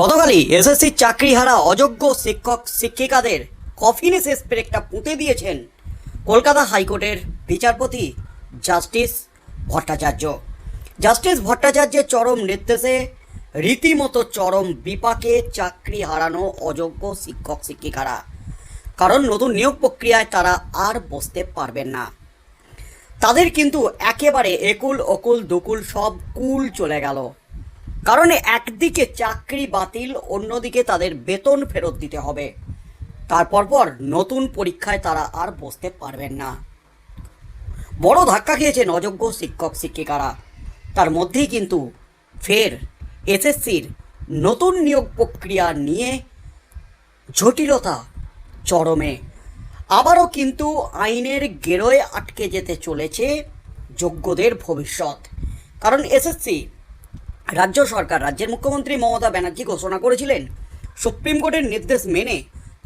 গতকালই এসএসসি চাকরি হারা অযোগ্য শিক্ষক, শিক্ষিকাদের কফিনে শেষ পেরেকটা পুঁতে দিয়েছেন কলকাতা হাইকোর্টের বিচারপতি জাস্টিস ভট্টাচার্য। জাস্টিস ভট্টাচার্যের চরম নির্দেশে রীতিমতো চরম বিপাকে চাকরি হারানো অযোগ্য শিক্ষক, শিক্ষিকারা। কারণ নতুন নিয়োগ প্রক্রিয়ায় তারা আর বসতে পারবেন না। তাদের কিন্তু একেবারে একুল, অকুল, দুকুল সব কুল চলে গেল। কারণ একদিকে চাকরি বাতিল, অন্যদিকে তাদের বেতন ফেরত দিতে হবে। তারপর পর নতুন পরীক্ষায় তারা আর বসতে পারবেন না। বড় ধাক্কা খেয়েছেন অযোগ্য শিক্ষক, শিক্ষিকারা। তার মধ্যেই কিন্তু ফের এসএসসির নতুন নিয়োগ প্রক্রিয়া নিয়ে জটিলতা চরমে। আবারও কিন্তু আইনের গেরোয় আটকে যেতে চলেছে যোগ্যদের ভবিষ্যৎ। কারণ এসএসসি রাজ্য সরকার, রাজ্যের মুখ্যমন্ত্রী মমতা ব্যানার্জি ঘোষণা করেছিলেন, সুপ্রিম কোর্টের নির্দেশ মেনে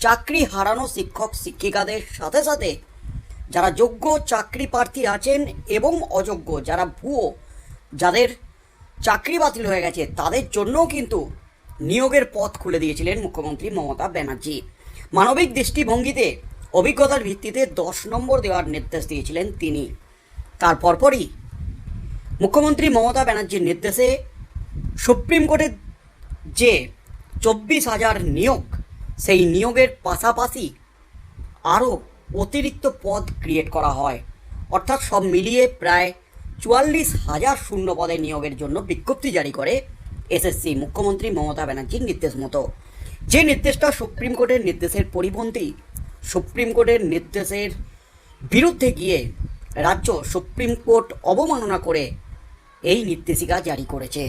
চাকরি হারানো শিক্ষক, শিক্ষিকাদের সাথে সাথে যারা যোগ্য চাকরি প্রার্থী আছেন এবং অযোগ্য, যারা ভুয়ো, যাদের চাকরি বাতিল হয়ে গেছে, তাদের জন্যও কিন্তু নিয়োগের পথ খুলে দিয়েছিলেন মুখ্যমন্ত্রী মমতা ব্যানার্জি। মানবিক দৃষ্টিভঙ্গিতে অভিজ্ঞতার ভিত্তিতে দশ নম্বর দেওয়ার নির্দেশ দিয়েছিলেন তিনি। তার পরপরই মুখ্যমন্ত্রী মমতা ব্যানার্জির নির্দেশে সুপ্রিম কোর্টের যে চব্বিশ হাজার নিয়োগ, সেই নিয়োগের পাশাপাশি আরও অতিরিক্ত পদ ক্রিয়েট করা হয়। অর্থাৎ সব মিলিয়ে প্রায় চুয়াল্লিশ হাজার শূন্য পদে নিয়োগের জন্য বিজ্ঞপ্তি জারি করে এসএসসি মুখ্যমন্ত্রী মমতা ব্যানার্জির নির্দেশ মতো। যে নির্দেশটা সুপ্রিম কোর্টের নির্দেশের পরিপন্থী, সুপ্রিম কোর্টের নির্দেশের বিরুদ্ধে গিয়ে রাজ্য সুপ্রিম কোর্ট অবমাননা করে এই নির্দেশিকা জারি করেছে।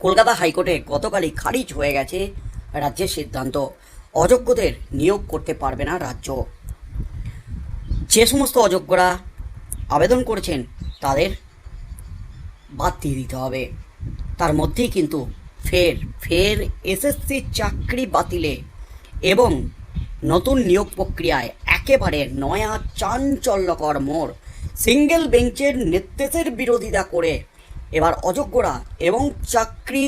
কলকাতা হাইকোর্টে গতকালই খারিজ হয়ে গেছে রাজ্যের সিদ্ধান্ত। অযোগ্যদের নিয়োগ করতে পারবে না রাজ্য। যে সমস্ত অযোগ্যরা আবেদন করেছেন, তাদের বাদ দিয়ে দিতে হবে। তার মধ্যেই কিন্তু ফের ফের এসএসসি চাকরি বাতিলে এবং নতুন নিয়োগ প্রক্রিয়ায় একেবারে নয়া চাঞ্চল্যকর মোড়। সিঙ্গেল বেঞ্চের নির্দেশের বিরোধিতা করে এবার অযোগ্যরা এবং চাকরি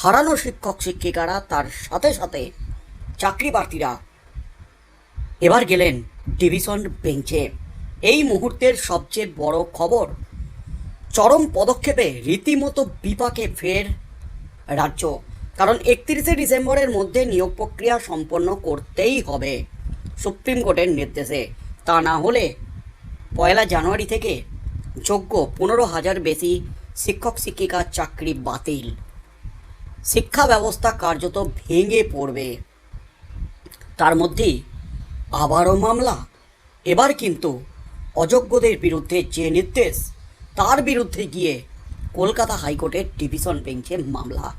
হারানো শিক্ষক শিক্ষিকারা তার সাথে সাথে চাকরি প্রার্থীরা এবার গেলেন ডিভিশন বেঞ্চে। এই মুহূর্তের সবচেয়ে বড় খবর, চরম পদক্ষেপে রীতিমতো বিপাকে ফের রাজ্য। কারণ একত্রিশে ডিসেম্বরের মধ্যে নিয়োগ প্রক্রিয়া সম্পন্ন করতেই হবে সুপ্রিম কোর্টের নির্দেশে। তা না হলে পয়লা জানুয়ারি থেকে যোগ্য পনেরো হাজার বেশি শিক্ষক শিক্ষিকার চাকরি বাতিল। শিক্ষা ব্যবস্থা কার্যত ভেঙে পড়বে। তার মধ্যেই আবারও মামলা। এবার কিন্তু অযোগ্যদের বিরুদ্ধে যে নির্দেশ, তার বিরুদ্ধে গিয়ে কলকাতা হাইকোর্টের ডিভিশন বেঞ্চে মামলা।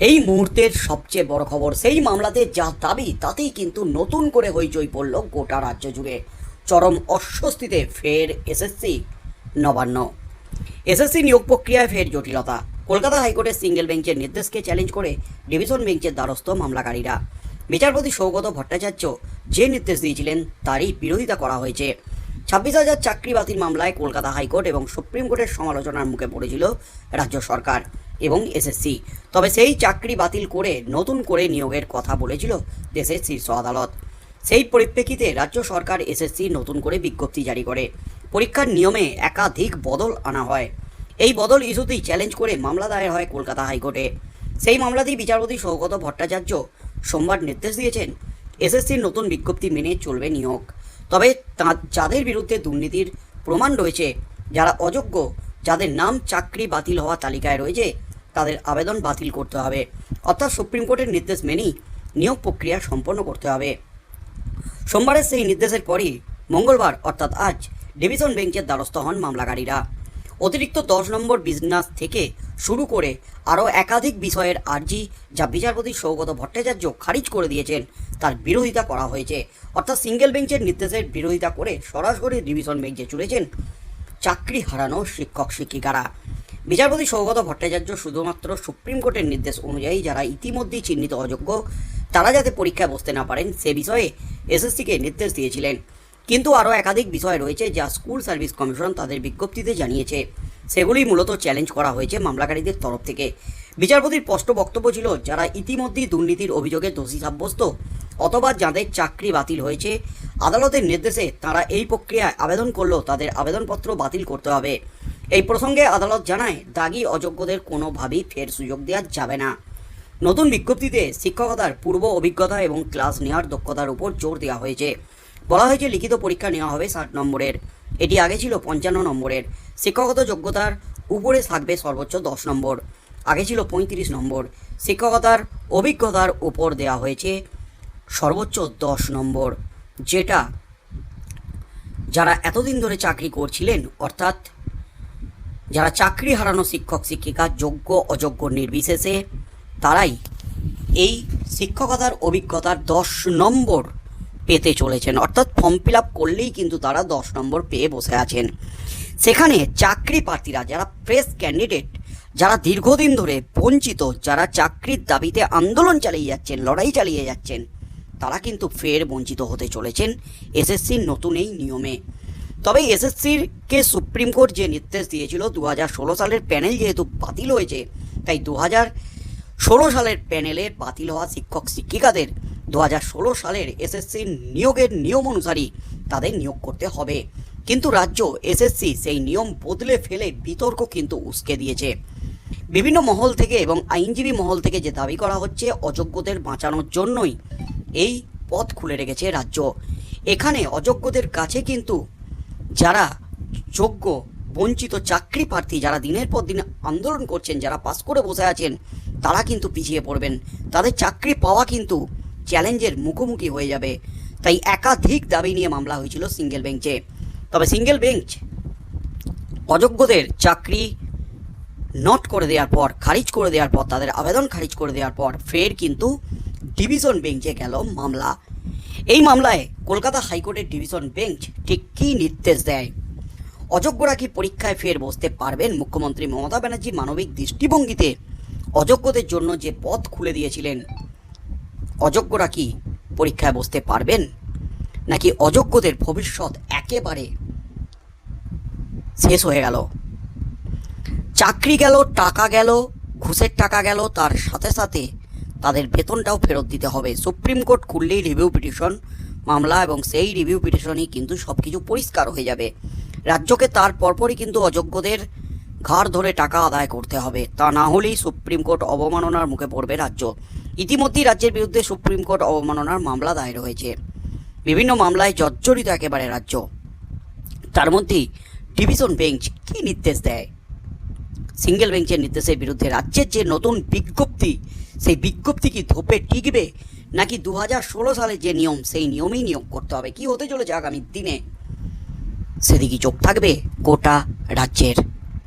এই মুহূর্তের সবচেয়ে বড় খবর, সেই মামলাতে যা দাবি, তাতেই কিন্তু নতুন করে হইচই পড়ল গোটা রাজ্য জুড়ে। চরম অস্বস্তিতে ফের এসএসসি নবান্ন। এসএসসি নিয়োগ প্রক্রিয়ায় ফের জটিলতা। কলকাতা হাইকোর্টের সিঙ্গেল বেঞ্চের নির্দেশকে চ্যালেঞ্জ করে ডিভিশন বেঞ্চের দ্বারস্থ মামলাকারীরা। বিচারপতি সৌগত ভট্টাচার্য যে নির্দেশ দিয়েছিলেন তারই বিরোধিতা করা হয়েছে। ছাব্বিশ হাজার চাকরি বাতিল মামলায় কলকাতা হাইকোর্ট এবং সুপ্রিম কোর্টের সমালোচনার মুখে পড়েছিল রাজ্য সরকার এবং এসএসসি। তবে সেই চাকরি বাতিল করে নতুন করে নিয়োগের কথা বলেছিল দেশের শীর্ষ আদালত। সেই পরিপ্রেক্ষিতে রাজ্য সরকার এসএসসি নতুন করে বিজ্ঞপ্তি জারি করে। পরীক্ষার নিয়মে একাধিক বদল আনা হয়। এই বদল ইস্যুতেই চ্যালেঞ্জ করে মামলা দায়ের হয় কলকাতা হাইকোর্টে। সেই মামলাতেই বিচারপতি সৌগত ভট্টাচার্য সোমবার নির্দেশ দিয়েছেন, এসএসসির নতুন বিজ্ঞপ্তি মেনে চলবে নিয়োগ। তবে যাদের বিরুদ্ধে দুর্নীতির প্রমাণ রয়েছে, যারা অযোগ্য, যাদের নাম চাকরি বাতিল হওয়া তালিকায় রয়েছে, তাদের আবেদন বাতিল করতে হবে। অর্থাৎ সুপ্রিম কোর্টের নির্দেশ মেনেই নিয়োগ প্রক্রিয়া সম্পন্ন করতে হবে। সোমবারের সেই নির্দেশের পরই মঙ্গলবার, অর্থাৎ আজ ডিভিশন বেঞ্চের দ্বারস্থ হন মামলাকারীরা। অতিরিক্ত দশ নম্বর বিজনেস থেকে শুরু করে আরও একাধিক বিষয়ের আর্জি যা বিচারপতি সৌগত ভট্টাচার্য খারিজ করে দিয়েছেন, তার বিরোধিতা করা হয়েছে। অর্থাৎ সিঙ্গেল বেঞ্চের নির্দেশের বিরোধিতা করে সরাসরি ডিভিশন বেঞ্চে চলেছেন চাকরি হারানো শিক্ষক শিক্ষিকারা। বিচারপতি সৌগত ভট্টাচার্য শুধুমাত্র সুপ্রিম কোর্টের নির্দেশ অনুযায়ী যারা ইতিমধ্যেই চিহ্নিত অযোগ্য, তারা যাতে পরীক্ষায় বসতে না পারেন, সে বিষয়ে এসএসসিকে নির্দেশ দিয়েছিলেন। কিন্তু আরও একাধিক বিষয় রয়েছে যা স্কুল সার্ভিস কমিশন তাদের বিজ্ঞপ্তিতে জানিয়েছে। সেগুলি মূলত চ্যালেঞ্জ করা হয়েছে মামলাকারীদের তরফ থেকে। বিচারপতির স্পষ্ট বক্তব্য ছিল, যারা ইতিমধ্যেই দুর্নীতির অভিযোগে দোষী সাব্যস্ত অথবা যাদের চাকরি বাতিল হয়েছে, আদালতের নির্দেশে তারা এই প্রক্রিয়ায় আবেদন করলেও তাদের আবেদনপত্র বাতিল করতে হবে। এই প্রসঙ্গে আদালত জানায়, দাগি অযোগ্যদের কোনোভাবেই ফের সুযোগ দেওয়া যাবে না। নতুন বিজ্ঞপ্তিতে শিক্ষকতার পূর্ব অভিজ্ঞতা এবং ক্লাস নেওয়ার দক্ষতার উপর জোর দেওয়া হয়েছে। বলা হয়েছে লিখিত পরীক্ষা নেওয়া হবে ষাট নম্বরের। এটি আগে ছিল পঞ্চান্ন নম্বরের। শিক্ষকতা যোগ্যতার উপরে থাকবে সর্বোচ্চ দশ নম্বর। আগে ছিল পঁয়ত্রিশ নম্বর। শিক্ষকতার অভিজ্ঞতার উপর দেওয়া হয়েছে সর্বোচ্চ দশ নম্বর। যেটা যারা এতদিন ধরে চাকরি করছিলেন, অর্থাৎ যারা চাকরি হারানো শিক্ষক, শিক্ষিকা, যোগ্য, অযোগ্য, নির্বিশেষে, তারাই এই শিক্ষকতার অভিজ্ঞতার দশ নম্বর পেতে চলেছেন। অর্থাৎ ফর্ম ফিল আপ করলেই কিন্তু তারা দশ নম্বর পেয়ে বসে আছেন। সেখানে চাকরি প্রার্থীরা, যারা ফ্রেশ ক্যান্ডিডেট যারা দীর্ঘদিন ধরে বঞ্চিত, যারা চাকরির দাবিতে আন্দোলন চালিয়ে যাচ্ছেন, লড়াই চালিয়ে যাচ্ছেন, তারা কিন্তু ফের বঞ্চিত হতে চলেছেন এসএসসির নতুন এই নিয়মে। তবে এসএসসির কে সুপ্রিম কোর্ট যে নির্দেশ দিয়েছিল দু হাজার ষোলো সালের প্যানেল যেহেতু বাতিল হয়েছে, তাই দু ষোলো সালের প্যানেলের বাতিল হওয়া শিক্ষক শিক্ষিকাদের দু সালের এসএসসির নিয়োগের নিয়ম অনুসারী তাদের নিয়োগ করতে হবে। কিন্তু রাজ্য এসএসসি সেই নিয়ম বদলে ফেলে বিতর্ক কিন্তু উস্কে দিয়েছে। বিভিন্ন মহল থেকে এবং আইনজীবী মহল থেকে যে দাবি করা হচ্ছে, অযোগ্যদের বাঁচানোর জন্যই এই পথ খুলে রেখেছে রাজ্য। এখানে অযোগ্যদের কাছে কিন্তু যারা যোগ্য, বঞ্চিত চাকরি প্রার্থী যারা দিনের পর দিন আন্দোলন করছেন, যারা পাস করে বসে আছেন, তারা কিন্তু পিছিয়ে পড়বেন। তাদের চাকরি পাওয়া কিন্তু চ্যালেঞ্জের মুখোমুখি হয়ে যাবে। তাই একাধিক দাবি নিয়ে মামলা হয়েছিল সিঙ্গেল বেঞ্চে। তবে সিঙ্গেল বেঞ্চ অযোগ্যদের চাকরি নট করে দেওয়ার পর, খারিজ করে দেওয়ার পর, তাদের আবেদন খারিজ করে দেওয়ার পর ফের কিন্তু ডিভিশন বেঞ্চে গেল মামলা। এই মামলায় কলকাতা হাইকোর্টের ডিভিশন বেঞ্চ ঠিক কী নির্দেশ দেয়? অযোগ্যরা কি পরীক্ষায় ফের বসতে পারবেন? মুখ্যমন্ত্রী মমতা ব্যানার্জি মানবিক দৃষ্টিভঙ্গিতে অযোগ্যদের জন্য যে পথ খুলে দিয়েছিলেন অযোগ্যরা কি পরীক্ষায় বসতে পারবেন? নাকি অযোগ্যদের ভবিষ্যৎ একেবারে শেষ হয়ে গেল? চাকরি গেল, টাকা গেল, ঘুষের টাকা গেল, তার সাথে সাথে তাদের বেতনটাও ফেরত দিতে হবে। সুপ্রিম কোর্ট খুললেই রিভিউ পিটিশন মামলা এবং সেই রিভিউ পিটিশনই কিন্তু সব কিছু পরিষ্কার হয়ে যাবে। রাজ্যকে তার পরপরই কিন্তু অযোগ্যদের ঘাড় ধরে টাকা আদায় করতে হবে। তা না হলেই সুপ্রিম কোর্ট অবমাননার মুখে পড়বে রাজ্য। ইতিমধ্যেই রাজ্যের বিরুদ্ধে সুপ্রিম কোর্ট অবমাননার মামলা দায়ের হয়েছে। বিভিন্ন মামলায় জর্জরিত একেবারে রাজ্য। তার মধ্যেই ডিভিশন বেঞ্চ কী নির্দেশ দেয়? সিঙ্গেল বেঞ্চের নির্দেশের বিরুদ্ধে রাজ্যের যে নতুন বিজ্ঞপ্তি, সেই বিজ্ঞপ্তি কি ধোপে টিকবে? নাকি দু সালে যে নিয়ম, সেই নিয়মেই নিয়োগ করতে হবে? কি হতে চলেছে আগামী দিনে? সেদিকে চোখ থাকবে গোটা রাজ্যের।